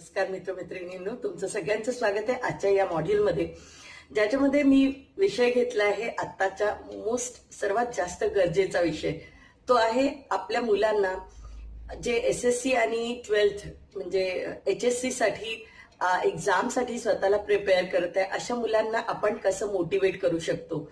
नमस्कार मित्रमैत्रिणींनो तुमचं सगळ्यांचं स्वागत आहे आजच्या या मॉड्यूलमध्ये ज्याच्यामध्ये मी विषय घेतला आहे आत्ताच्या मोस्ट सर्वात जास्त गरजेचा विषय. तो आहे आपल्या मुलांना जे एस एस सी आणि ट्वेल्थ म्हणजे एच एस सी साठी एक्झामसाठी स्वतःला प्रिपेअर करत आहे अशा मुलांना आपण कसं मोटिवेट करू शकतो?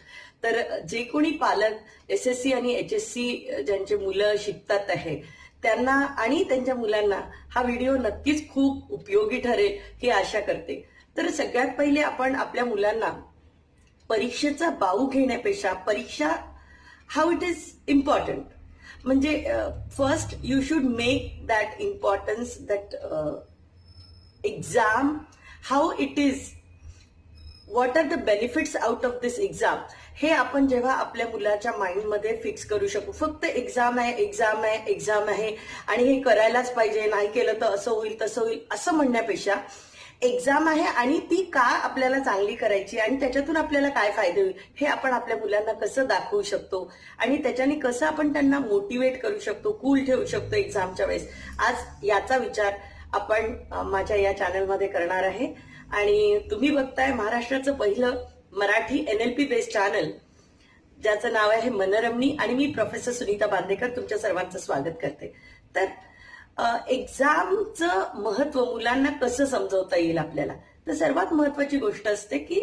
तर जे कोणी पालक एस एस सी आणि एच एस सी ज्यांचे मुलं शिकतात आहे त्यांना आणि त्यांच्या मुलांना हा व्हिडिओ नक्कीच खूप उपयोगी ठरेल ही आशा करते. तर सगळ्यात पहिले आपण आपल्या मुलांना परीक्षेचा बाऊ घेण्यापेक्षा परीक्षा हाऊ इट इज इम्पॉर्टंट म्हणजे first you should make that importance that exam how it is what are the benefits out of this exam हे आपण जेव्हा आपल्या मुलाच्या माइंडमध्ये फिक्स करू शकू. फक्त एक्झाम आहे एक्झाम आहे एक्झाम आहे. आणि हे करायलाच पाहिजे नाही केलं तर असं होईल तसं होईल असं म्हणण्यापेक्षा एक्झाम आहे आणि ती का आपल्याला चांगली करायची आणि त्याच्यातून आपल्याला काय फायदे होईल हे आपण आपल्या मुलांना कसं दाखवू शकतो? आणि त्याच्याने कसं आपण त्यांना मोटिवेट करू शकतो कूल ठेवू शकतो एक्झामच्या वेळेस? आज याचा विचार आपण माझ्या या चॅनलमध्ये करणार आहे. आणि तुम्ही बघताय महाराष्ट्राचं पहिलं Marathi N L P based channel ज्याचं नाव आहे मनरमणी आणि मी प्रोफेसर सुनीता बांदेकर तुमच्या सर्वांचं स्वागत करते. तर एक्झामचं महत्त्व मुलांना कसं समजवता येईल आपल्याला? तर सर्वात महत्वाची गोष्ट असते की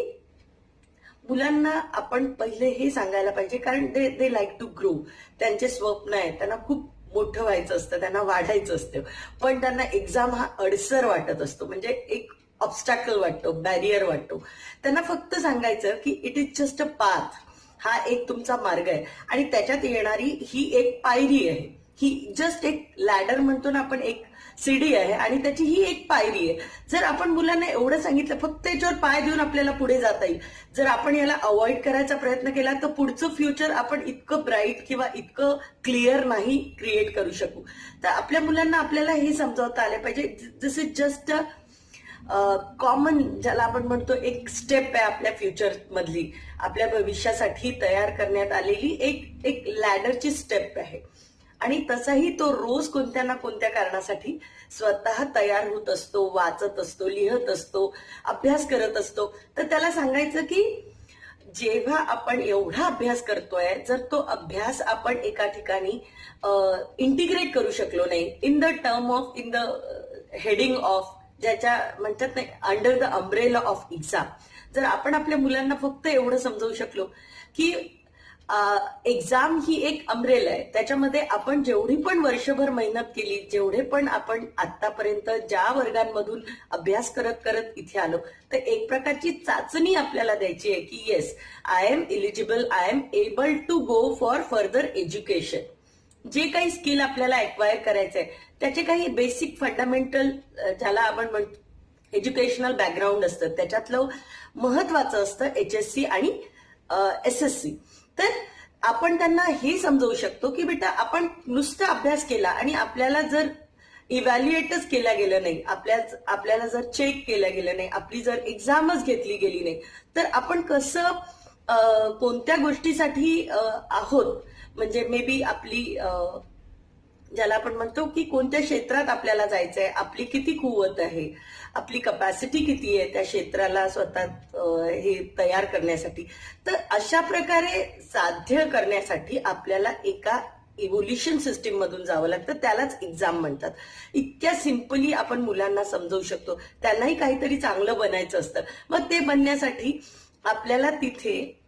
मुलांना आपण पहिले हे सांगायला पाहिजे कारण they they like to grow त्यांचे स्वप्न आहे त्यांना खूप मोठं व्हायचं असतं त्यांना वाढायचं असतं. पण त्यांना एक्झाम हा अडसर वाटत असतो. म्हणजे एक ऑब्स्टॅकल वाटतो बॅरियर वाटतो. त्यांना फक्त सांगायचं की it is just a path हा एक तुमचा मार्ग आहे. आणि त्याच्यात येणारी ही एक पायरी आहे. ही जस्ट एक लॅडर म्हणतो ना आपण एक सीडी आहे आणि त्याची ही एक पायरी आहे. जर आपण मुलांना एवढं सांगितलं फक्त याच्यावर पाय देऊन आपल्याला पुढे जाता येईल. जर आपण याला अवॉइड करायचा प्रयत्न केला तर पुढचं फ्युचर आपण इतकं ब्राईट किंवा इतकं क्लिअर नाही क्रिएट करू शकू. तर आपल्या मुलांना आपल्याला हे समजावता आले पाहिजे. दिस इज जस्ट कॉमन ज्याला आपण म्हणतो एक स्टेप आहे आपल्या फ्युचर मधली. आपल्या भविष्यासाठी तयार करण्यात आलेली एक एक लॅडरची स्टेप आहे. आणि तसाही तो रोज कोणत्या ना कोणत्या कारणासाठी स्वतः तयार होत असतो वाचत असतो लिहत असतो अभ्यास करत असतो. तर त्याला सांगायचं की जेव्हा आपण एवढा अभ्यास करतोय जर तो अभ्यास आपण एका ठिकाणी इंटिग्रेट करू शकलो नाही in the term of in the heading of ज्याच्या म्हणतात नाही under the umbrella of exam जर आपण आपल्या मुलांना फक्त एवढं समजावू शकलो की एक्झाम ही एक अम्ब्रेल आहे. त्याच्यामध्ये आपण जेवढी पण वर्षभर मेहनत केली जेवढे पण आपण आतापर्यंत ज्या वर्गांमधून अभ्यास करत करत इथे आलो तर एक प्रकारची चाचणी आपल्याला द्यायची आहे की yes I am eligible I am able to go for further education जे काही स्किल आपल्याला एक्वायर करायचंय त्याचे काही बेसिक फंडामेंटल ज्याला आपण म्हणतो एज्युकेशनल बॅकग्राऊंड असतं. त्याच्यातलं महत्वाचं असतं एच एस सी आणि एस एस सी तर आपण त्यांना हे समजवू शकतो की बेटा आपण नुसता अभ्यास केला आणि आपल्याला जर इव्हॅल्युएटच केल्या गेलं नाही आपल्या आपल्याला जर चेक केलं गेलं नाही आपली जर एक्झामच घेतली गेली नाही तर आपण कसं कोणत्या गोष्टीसाठी आहोत म्हणजे मे बी आपली ज्याला आपण म्हणतो की कोणत्या क्षेत्रात आपल्याला जायचं आहे आपली किती कुवत आहे आपली कपॅसिटी किती आहे त्या क्षेत्राला स्वतः हे तयार करण्यासाठी. तर अशा प्रकारे साध्य करण्यासाठी आपल्याला एका इव्होल्युशन सिस्टीम मधून जावं लागतं. त्यालाच एक्झाम म्हणतात. इतक्या सिम्पली आपण मुलांना समजवू शकतो. त्यांनाही काहीतरी चांगलं बनायचं असतं. मग ते बनण्यासाठी आपल्याला तिथे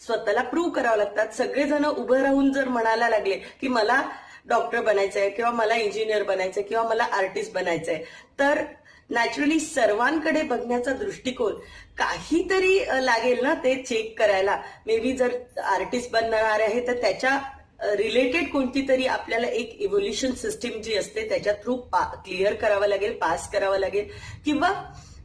स्वतःला प्रूव्ह करावं लागतात. सगळेजण उभं राहून जर म्हणायला लागले की मला डॉक्टर बनायचंय किंवा मला इंजिनियर बनायचंय किंवा मला आर्टिस्ट बनायचंय तर नॅचरली सर्वांकडे बघण्याचा दृष्टिकोन काहीतरी लागेल ना ते चेक करायला. मे बी जर आर्टिस्ट बनणार आहे तर त्याच्या रिलेटेड कोणती तरी आपल्याला एक इव्होल्युशन सिस्टीम जी असते त्याच्या थ्रू क्लिअर करावं लागेल पास करावं लागेल. किंवा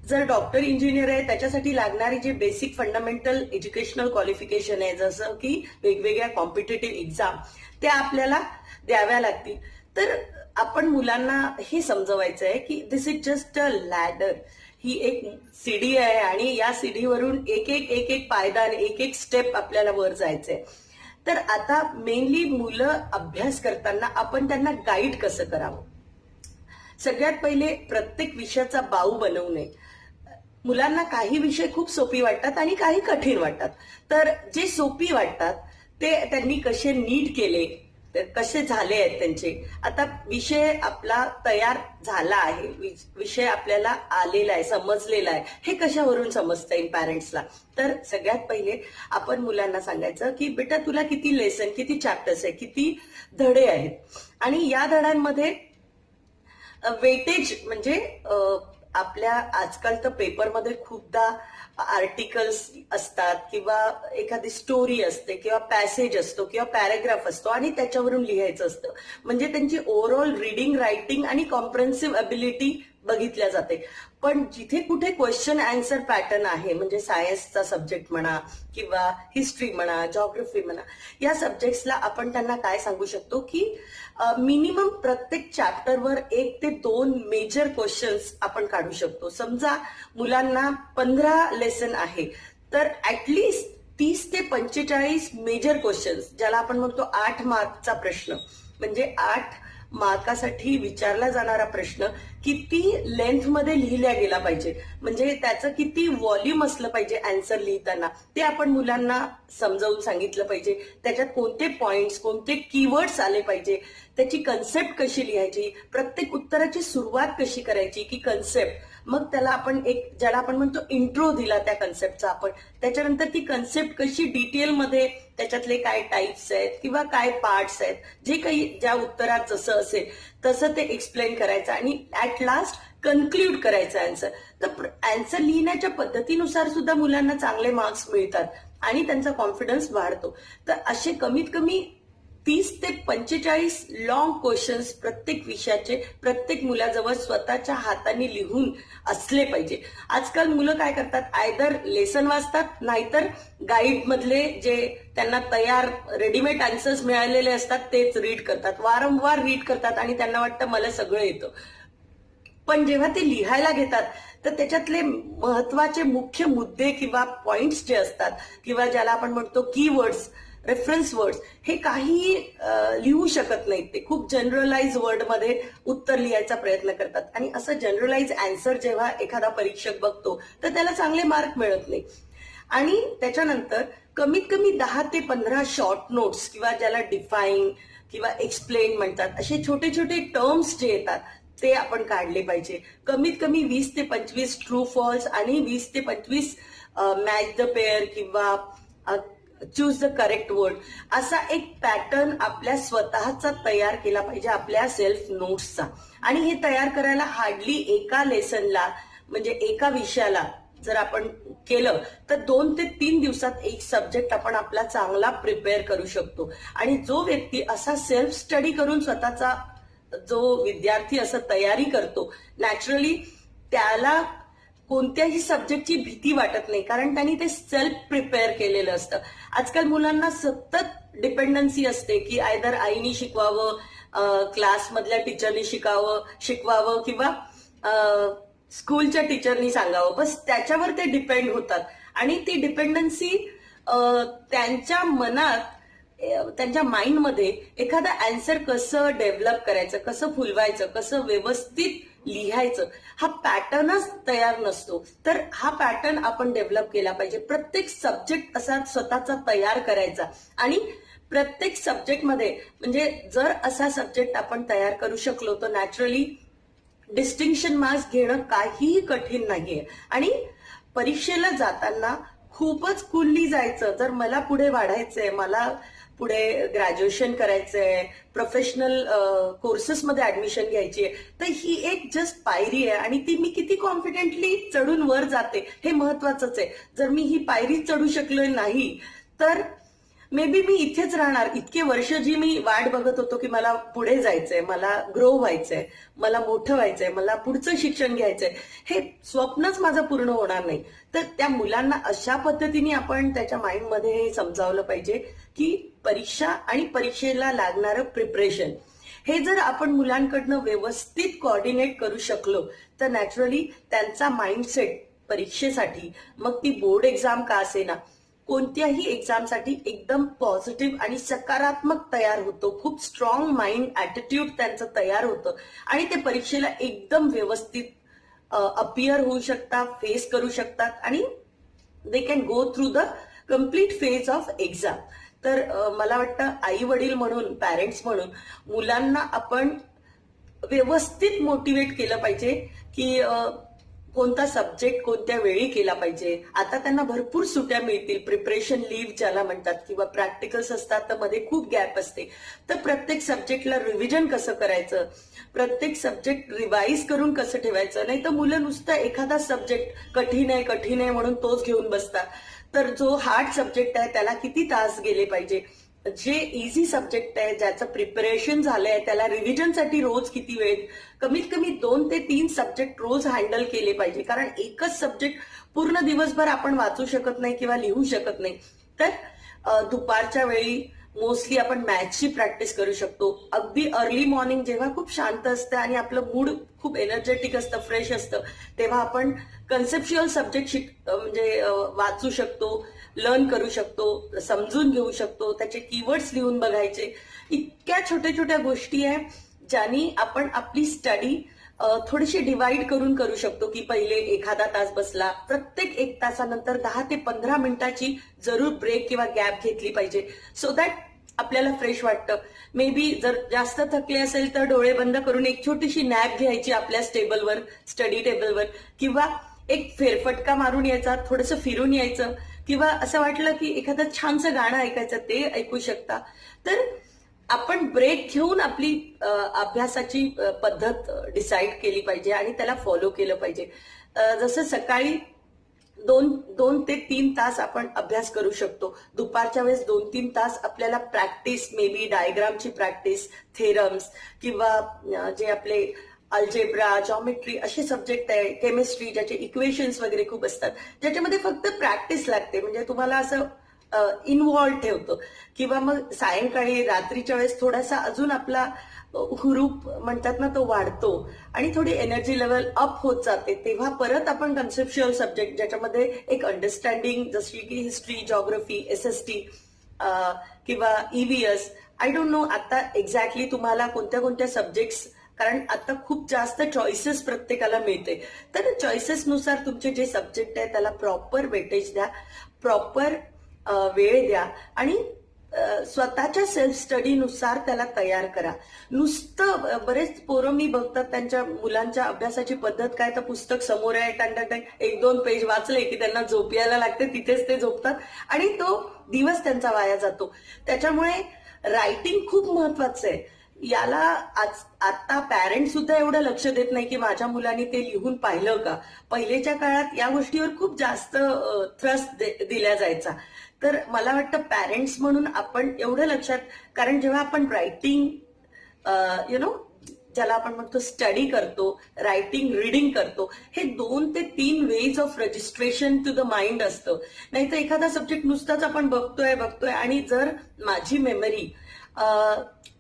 जर डॉक्टर इंजिनियर आहे त्याच्यासाठी लागणारी जे बेसिक फंडामेंटल एज्युकेशनल क्वालिफिकेशन आहे जसं की वेगवेगळ्या कॉम्पिटेटिव्ह एक्झाम त्या आपल्याला द्याव्या लागतील. तर आपण मुलांना हे समजवायचं आहे की this is just a ladder ही एक सीडी आहे आणि या सीडीवरून एक एक एक एक पायदान एक एक स्टेप आपल्याला वर जायचंय. तर आता मेनली मुलं अभ्यास करताना आपण त्यांना गाईड कसं करावं? सगळ्यात पहिले प्रत्येक विषयाचा बाऊ बनवू नये मुलांना काही विषय खूप सोपी वाटतात आणि काही कठीण वाटतात. तर जे सोपी वाटतात ते त्यांनी कसे नीट केले कसे झाले आहेत त्यांचे? आता विषय आपला तयार झाला आहे विषय आपल्याला आलेला आहे समजलेला आहे. हे कशावरून समजता येईल पॅरेंट्सला? तर सगळ्यात पहिले आपण मुलांना सांगायचं की बेटा तुला किती लेसन किती चॅप्टर्स आहे किती धडे आहेत? आणि या धड्यांमध्ये वेटेज म्हणजे आपल्या आजकाल तर पेपरमध्ये खूपदा आर्टिकल्स असतात किंवा एखादी स्टोरी असते किंवा पॅसेज असतो किंवा पॅरेग्राफ असतो आणि त्याच्यावरून लिहायचं असतं. म्हणजे त्यांची ओव्हरऑल रिडिंग रायटिंग आणि कॉम्प्रेन्सिव्ह अबिलिटी बघितल्या जाते. पण जिथे कुठे क्वेश्चन अँसर पॅटर्न आहे म्हणजे सायन्सचा सब्जेक्ट म्हणा किंवा हिस्ट्री म्हणा जॉग्रफी म्हणा या सब्जेक्ट्सला आपण त्यांना काय सांगू शकतो की मिनिमम प्रत्येक चॅप्टरवर एक ते दोन मेजर क्वेश्चन्स आपण काढू शकतो. समजा मुलांना पंधरा लेसन आहे तर ऍटलिस्ट तीस ते पंचेचाळीस मेजर क्वेश्चन्स ज्याला आपण म्हणतो आठ मार्कचा प्रश्न. म्हणजे आठ मार्कासाठी विचारला जाणारा प्रश्न किती लेंथमध्ये लिहिल्या गेला पाहिजे? म्हणजे त्याचं किती व्हॉल्यूम असलं पाहिजे अँसर लिहिताना? ते आपण मुलांना समजावून सांगितलं पाहिजे. त्याच्यात कोणते पॉइंट्स कोणते कीवर्ड्स आले पाहिजे? त्याची कन्सेप्ट कशी लिहायची? प्रत्येक उत्तराची सुरुवात कशी करायची? की कन्सेप्ट मग त्याला आपण एक ज्याला आपण म्हणतो इंट्रो दिला त्या कन्सेप्टचा आपण. त्याच्यानंतर ती कन्सेप्ट कशी डिटेलमध्ये त्याच्यातले काय टाईप्स आहेत किंवा काय पार्ट्स आहेत जे काही ज्या उत्तरात जसं असेल तसं ते एक्सप्लेन करायचं आणि ऍट लास्ट कन्क्ल्यूड करायचं आन्सर तर आन्सर लिहिण्याच्या पद्धतीनुसार सुद्धा मुलांना चांगले मार्क्स मिळतात आणि त्यांचा कॉन्फिडन्स वाढतो. तर असे कमीत कमी तीस ते पंचेचाळीस लॉंग क्वेश्चन्स प्रत्येक विषयाचे प्रत्येक मुलाजवळ स्वतःच्या हाताने लिहून असले पाहिजे. आजकाल मुलं काय करतात? आयदर लेसन वाचतात नाहीतर गाईड मधले जे त्यांना तयार रेडीमेड आन्सर्स मिळालेले असतात तेच रीड करतात. वारंवार रीड करतात आणि त्यांना वाटतं मला सगळं येतं. पण जेव्हा ते लिहायला घेतात तर त्याच्यातले महत्त्वाचे मुख्य मुद्दे किंवा पॉइंट्स जे असतात किंवा ज्याला आपण म्हणतो की वर्ड्स रेफरन्स वर्ड्स हे काही लिहू शकत नाहीत ते. खूप जनरलाइज वर्डमध्ये उत्तर लिहायचा प्रयत्न करतात. आणि असं जनरलाइज अँसर जेव्हा एखादा परीक्षक बघतो तर त्याला चांगले मार्क मिळत नाही. आणि त्याच्यानंतर कमीत कमी दहा ते पंधरा शॉर्ट नोट्स किंवा ज्याला डिफाईन किंवा एक्सप्लेन म्हणतात असे छोटे छोटे टर्म्स जे येतात ते आपण काढले पाहिजे. कमीत कमी वीस ते पंचवीस ट्रू फॉल्स आणि वीस ते पंचवीस मॅच द पेअर किंवा चूज द करेक्ट वर्ड असा एक पॅटर्न आपल्या स्वतःचा तयार केला पाहिजे आपल्या सेल्फ नोट्सचा आणि हे तयार करायला हार्डली एका लेसनला म्हणजे एका विषयाला जर आपण केलं तर दोन ते तीन दिवसात एक सब्जेक्ट आपण आपला चांगला प्रिपेअर करू शकतो. आणि जो व्यक्ती असा सेल्फ स्टडी करून स्वतःचा जो विद्यार्थी असं तयारी करतो नॅचरली त्याला कोणत्याही सब्जेक्टची भीती वाटत नाही. कारण त्यांनी ते सेल्फ प्रिपेअर केलेलं असतं. आजकाल मुलांना सतत डिपेंडन्सी असते की आयदर आईनी शिकवावं क्लासमधल्या टीचरनी शिकावं शिकवावं किंवा स्कूलच्या टीचरनी सांगावं. बस त्याच्यावर ते डिपेंड होतात. आणि ती डिपेंडन्सी त्यांच्या मनात त्यांच्या माइंडमध्ये एखादा अँसर कसं डेव्हलप करायचं कसं फुलवायचं कसं व्यवस्थित लिहायचं. हा पॅटर्नच तयार नसतो. तर हा पॅटर्न आपण डेव्हलप केला पाहिजे. प्रत्येक सब्जेक्ट असा स्वतःचा तयार करायचा. आणि प्रत्येक सब्जेक्टमध्ये म्हणजे जर असा सब्जेक्ट आपण तयार करू शकलो तर नॅचरली डिस्टिंक्शन मार्क्स घेणं काहीही कठीण नाहीये. आणि परीक्षेला जाताना खूपच कुल्ली जायचं. जर मला पुढे वाढायचंय मला पुढे ग्रॅज्युएशन करायचंय प्रोफेशनल कोर्सेसमध्ये ऍडमिशन घ्यायची आहे तर ही एक जस्ट पायरी आहे आणि ती मी किती कॉन्फिडेंटली चढून वर जाते हे महत्वाचंच आहे. जर मी ही पायरी चढू शकलो नाही तर मे बी मी इथेच राहणार. इतके वर्ष जी मी वाट बघत होतो की मला पुढे जायचंय मला ग्रो व्हायचंय मला मोठं व्हायचंय मला पुढचं शिक्षण घ्यायचंय हे स्वप्नच माझं पूर्ण होणार नाही. तर त्या मुलांना अशा पद्धतीने आपण त्याच्या माइंडमध्ये हे समजावलं पाहिजे की परीक्षा आणि परीक्षेला लागणारं प्रिपरेशन हे जर आपण मुलांकडनं व्यवस्थित कोऑर्डिनेट करू शकलो तर नॅचरली त्यांचा माइंडसेट परीक्षेसाठी मग ती बोर्ड एक्झाम का असेना? कोणत्याही एक्झामसाठी एकदम पॉझिटिव्ह आणि सकारात्मक तयार होतो. खूप स्ट्रॉंग माइंड ॲटिट्यूड त्यांचं तयार होतं. आणि ते परीक्षेला एकदम व्यवस्थित अपियर होऊ शकतात फेस करू शकतात आणि they can go through the complete phase of exam तर मला वाटतं आई वडील म्हणून पॅरेंट्स म्हणून मुलांना आपण व्यवस्थित मोटिवेट केलं पाहिजे की कोणता सब्जेक्ट कोणत्या वेळी केला पाहिजे. आता त्यांना भरपूर सुट्या मिळतील. प्रिपरेशन लीव ज्याला म्हणतात किंवा प्रॅक्टिकल्स असतात तर मध्ये खूप गॅप असते. तर प्रत्येक सब्जेक्टला रिव्हिजन कसं करायचं? प्रत्येक सब्जेक्ट रिवाईज करून कसं ठेवायचं? नाही तर मुलं नुसतं एखादा सब्जेक्ट कठीण आहे कठीण आहे म्हणून तोच घेऊन बसतात. तर जो हार्ड सब्जेक्ट आहे त्याला किती तास गेले पाहिजे? जे इझी सब्जेक्ट आहे ज्याचं प्रिपरेशन झालंय त्याला रिव्हिजनसाठी रोज किती वेळ? कमीत कमी दोन ते तीन सब्जेक्ट रोज हँडल केले पाहिजे. कारण एकच सब्जेक्ट पूर्ण दिवसभर आपण वाचू शकत नाही किंवा लिहू शकत नाही. तर दुपारच्या वेळी मोस्टली आपण मॅचची प्रॅक्टिस करू शकतो. अगदी अर्ली मॉर्निंग जेव्हा खूप शांत असतं आणि आपलं मूड खूप एनर्जेटिक असतं फ्रेश असतं तेव्हा आपण कन्सेप्च्युअल सब्जेक्ट शिक म्हणजे वाचू शकतो लर्न करू शकतो समजून घेऊ शकतो त्याचे कीवर्ड्स लिहून बघायचे. इतक्या छोट्या छोट्या गोष्टी आहे ज्यांनी आपण आपली स्टडी थोडीशी डिवाइड करून करू शकतो की पहिले एखादा तास बसला प्रत्येक एक तासानंतर दहा ते पंधरा मिनिटाची जरूर ब्रेक किंवा गॅप घेतली पाहिजे. सो दॅट आपल्याला फ्रेश वाटतं. मे बी जर जास्त थकले असेल तर डोळे बंद करून एक छोटीशी नॅप घ्यायची आपल्या टेबलवर स्टडी टेबलवर किंवा एक फेरफटका मारून यायचा थोडंसं फिरून यायचं. किंवा असं वाटलं की एखादं छानसं गाणं ऐकायचं ते ऐकू शकता. तर आपण ब्रेक घेऊन आपली अभ्यासाची पद्धत डिसाईड केली पाहिजे आणि त्याला फॉलो केलं पाहिजे. जसं सकाळी दोन दोन ते तीन तास आपण अभ्यास करू शकतो. दुपारच्या वेळेस दोन तीन तास आपल्याला प्रॅक्टिस मे बी डायग्रामची प्रॅक्टिस थेरम्स किंवा जे आपले अल्जेब्रा जॉमेट्री असे सब्जेक्ट आहे केमिस्ट्री ज्याचे इक्वेशन्स वगैरे खूप असतात ज्याच्यामध्ये फक्त प्रॅक्टिस लागते. म्हणजे तुम्हाला असं इन्व्हॉल्व ठेवतो. किंवा मग सायंकाळी रात्रीच्या वेळेस थोडासा अजून आपला हुरूप म्हणतात ना तो वाढतो आणि थोडी एनर्जी लेवल अप होत जाते. तेव्हा परत आपण कन्सेप्च्युअल सब्जेक्ट ज्याच्यामध्ये एक अंडरस्टँडिंग जशी की history geography S S T किंवा ईव्हीएस आय डोंट नो आता एक्झॅक्टली तुम्हाला कोणत्या कोणत्या सब्जेक्ट्स कारण आता खूप जास्त चॉईसेस प्रत्येकाला मिळते. तर चॉईसेसनुसार तुमचे जे सब्जेक्ट आहे त्याला प्रॉपर वेटेज द्या. प्रॉपर वेळ द्या आणि स्वतःच्या सेल्फ स्टडीनुसार त्याला तयार करा. नुसतं बरेच पोरं मी बघतात त्यांच्या मुलांच्या अभ्यासाची पद्धत काय तर पुस्तक समोर आहे त्यांना टंग एक दोन पेज वाचले की त्यांना झोप यायला लागते तिथेच ते झोपतात. आणि तो दिवस त्यांचा वाया जातो. त्याच्यामुळे रायटिंग खूप महत्वाचं आहे. याला आज आता पॅरेंट सुद्धा एवढं लक्ष देत नाही की माझ्या मुलांनी ते लिहून पाहिलं का? पहिलेच्या काळात या गोष्टीवर खूप जास्त थ्रस्ट दिला जायचा. तर मला वाटतं पॅरेंट्स म्हणून आपण एवढं लक्षात कारण जेव्हा आपण रायटिंग यु नो ज्याला आपण म्हणतो स्टडी करतो रायटिंग रिडिंग करतो हे दोन ते तीन ways of registration to the mind असतं. नाही तर एखादा सब्जेक्ट नुसताच आपण बघतोय बघतोय आणि जर माझी मेमरी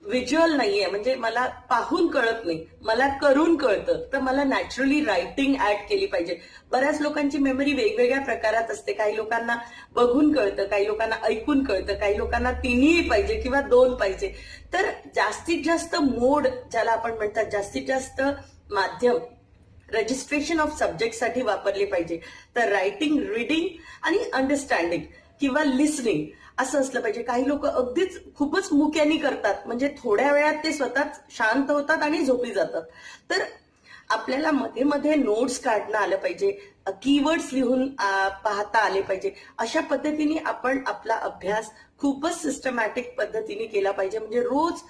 व्हिज्युअल नाहीये. म्हणजे मला पाहून कळत नाही. मला करून कळतं. तर मला नॅचरली रायटिंग ऍड केली पाहिजे. बऱ्याच लोकांची मेमरी वेगवेगळ्या प्रकारात असते. काही लोकांना बघून कळतं काही लोकांना ऐकून कळतं काही लोकांना तिन्ही पाहिजे किंवा दोन पाहिजे. तर जास्तीत जास्त मोड ज्याला आपण म्हणतात जास्तीत जास्त माध्यम रजिस्ट्रेशन ऑफ सब्जेक्टसाठी वापरले पाहिजे. तर रायटिंग रिडिंग आणि अंडरस्टँडिंग किंवा लिसनिंग असं असलं पाहिजे. काही लोक अगदीच खूपच मुक्यानी करतात. म्हणजे थोड्या वेळात ते स्वतःच शांत होतात आणि झोपी जातात. तर आपल्याला मध्ये मध्ये नोट्स काढणं आलं पाहिजे. कीवर्ड्स लिहून पाहता आले पाहिजे. अशा पद्धतीने आपण आपला अभ्यास खूपच सिस्टमॅटिक पद्धतीने केला पाहिजे. म्हणजे रोज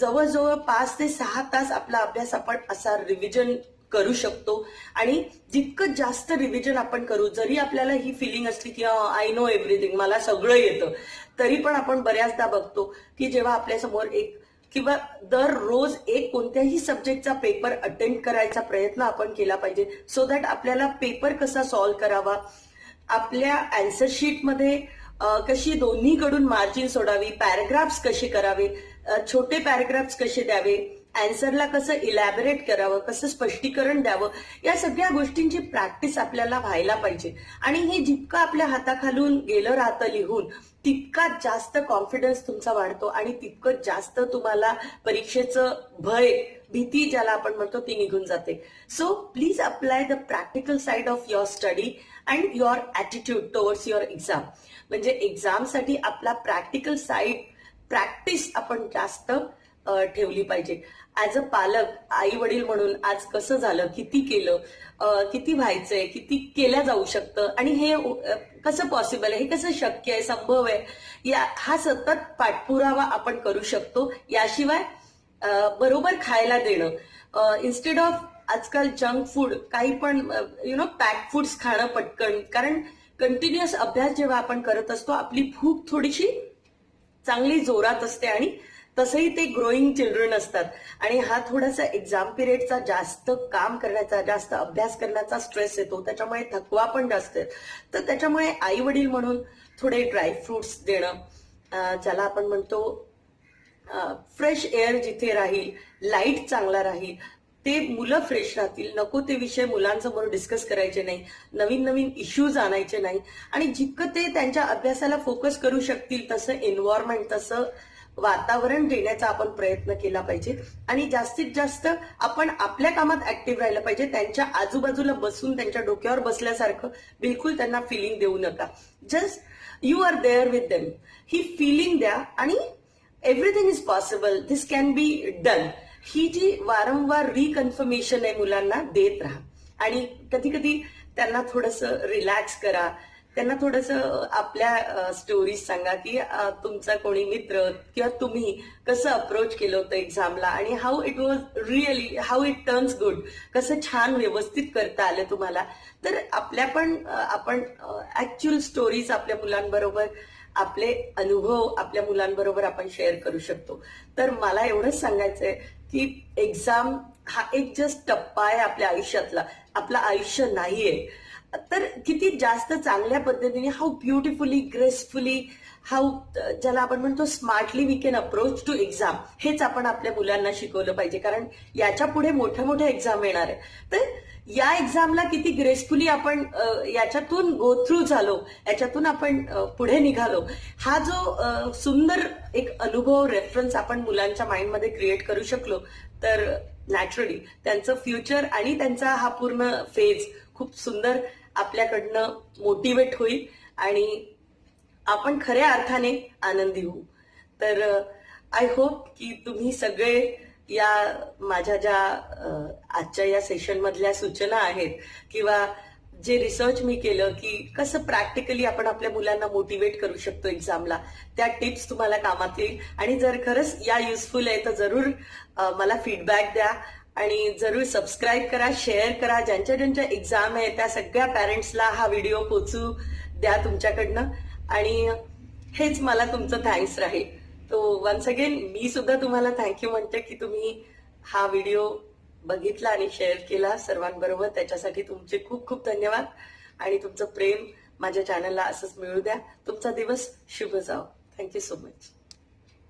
जवळजवळ पाच ते सहा तास आपला अभ्यास आपण असा रिव्हिजन करू शकतो. आणि जितकं जास्त रिव्हिजन आपण करू जरी आपल्याला ही फिलिंग असली की आय नो एव्हरीथिंग मला सगळं येतं. तरी पण आपण बऱ्याचदा बघतो की जेव्हा आपल्यासमोर एक किंवा दररोज एक कोणत्याही सब्जेक्टचा पेपर अटेंड करायचा प्रयत्न आपण केला पाहिजे सो दॅट आपल्याला पेपर कसा सॉल्व्ह करावा आपल्या अँसर शीटमध्ये कशी दोन्हीकडून मार्जिन सोडावी पॅराग्राफ्स कसे करावे छोटे पॅराग्राफ्स कसे द्यावे अँसरला कसं इलॅबरेट करावं कसं स्पष्टीकरण द्यावं या सगळ्या गोष्टींची प्रॅक्टिस आपल्याला व्हायला पाहिजे. आणि हे जितकं आपल्या हाताखालून गेलं राहतं लिहून तितका जास्त कॉन्फिडन्स तुमचा वाढतो आणि तितकं जास्त तुम्हाला परीक्षेचं भय भीती ज्याला आपण म्हणतो ती निघून जाते. So please apply the practical side of your study and your attitude towards your exam म्हणजे एक्झामसाठी आपला प्रॅक्टिकल साईड प्रॅक्टिस आपण जास्त ठेवली पाहिजे. ऍज अ पालक आई वडील म्हणून आज कसं झालं किती केलं किती व्हायचंय किती केल्या जाऊ शकतं आणि हे कसं पॉसिबल आहे हे कसं शक्य आहे संभव आहे या हा सतत पाठपुरावा आपण करू शकतो. याशिवाय बरोबर खायला देणं. इन्स्टेड ऑफ आजकाल जंक फूड काही पण यु नो पॅक फूड्स खाणं पटकन. कारण कंटिन्युअस अभ्यास जेव्हा आपण करत असतो आपली भूक थोडीशी चांगली जोरात असते आणि तसंही ते ग्रोईंग चिल्ड्रन असतात. आणि हा थोडासा एक्झाम पिरियडचा जास्त काम करण्याचा जास्त अभ्यास करण्याचा स्ट्रेस येतो. त्याच्यामुळे थकवा पण जास्त आहे तर त्याच्यामुळे आई वडील म्हणून थोडे ड्रायफ्रुट्स देणं ज्याला आपण म्हणतो फ्रेश एअर जिथे राहील लाइट चांगला राहील ते मुलं फ्रेश राहतील. नको ते विषय मुलांसमोर डिस्कस करायचे नाही. नवीन नवीन इश्यूज आणायचे नाही. आणि जितकं ते त्यांच्या अभ्यासाला फोकस करू शकतील तसं एन्व्हायरमेंट तसं वातावरण देण्याचा आपण प्रयत्न केला पाहिजे. आणि जास्तीत जास्त आपण आपल्या कामात ऍक्टिव्ह राहिलं पाहिजे. त्यांच्या आजूबाजूला बसून त्यांच्या डोक्यावर बसल्यासारखं बिलकुल त्यांना फिलिंग देऊ नका. Just you are there with them he feeling द्या आणि everything is possible this can be done ही जी वारंवार रिकन्फर्मेशन आहे मुलांना देत राहा. आणि कधी कधी त्यांना थोडस रिलॅक्स करा. त्यांना थोडस आपल्या स्टोरीज सांगा की तुमचा कोणी मित्र किंवा तुम्ही कसं अप्रोच केलं होतं एक्झामला आणि how it was really how it turns good कसं छान व्यवस्थित करता आलं तुम्हाला. तर आपल्या पण आपण ऍक्च्युअल स्टोरीज आपल्या मुलांबरोबर आपले अनुभव आपल्या मुलांबरोबर आपण शेअर करू शकतो. तर मला एवढंच सांगायचंय की एक्झाम हा एक जस्ट टप्पा आहे आपल्या आयुष्यातला. आपलं आयुष्य नाहीये. तर किती जास्त चांगल्या पद्धतीने हाऊ ब्युटिफुली ग्रेसफुली हाऊ ज्याला आपण म्हणतो smartly we can approach to exam हेच आपण आपल्या मुलांना शिकवलं पाहिजे. कारण याच्यापुढे मोठ्या मोठ्या एक्झाम येणार आहे तर या एक्झामला किती ग्रेसफुली आपण याच्यातून गो थ्रू झालो याच्यातून आपण पुढे निघालो हा जो सुंदर एक अनुभव रेफरन्स आपण मुलांच्या माइंडमध्ये क्रिएट करू शकलो तर नॅचरली त्यांचं फ्युचर आणि त्यांचा हा पूर्ण फेज खूप सुंदर आपल्याकडनं मोटिवेट होईल आणि आपण खऱ्या अर्थाने आनंदी होऊ. तर आय होप की तुम्ही सगळे या माझ्या ज्या आजच्या या सेशनमधल्या सूचना आहेत किंवा जे रिसर्च मी केलं की कसं प्रॅक्टिकली आपण आपल्या मुलांना मोटिवेट करू शकतो एक्झामला त्या टिप्स तुम्हाला कामात येईल. आणि जर खरंच या युजफुल आहे तर जरूर मला फीडबॅक द्या. आणि जरूर सबस्क्राईब करा शेअर करा. ज्यांच्या ज्यांच्या एक्झाम आहे त्या सगळ्या पॅरेंट्सला हा व्हिडिओ पोचू द्या तुमच्याकडनं. आणि हेच मला तुमचं थँक्स राहील. तो वन्स अगेन मी सुद्धा तुम्हाला थँक्यू म्हणते की तुम्ही हा व्हिडिओ बघितला आणि शेअर केला सर्वांबरोबर. त्याच्यासाठी तुमचे खूप खूप धन्यवाद. आणि तुमचं प्रेम माझ्या चॅनलला असंच मिळू द्या. तुमचा दिवस शुभ जाओ थँक्यू सो मच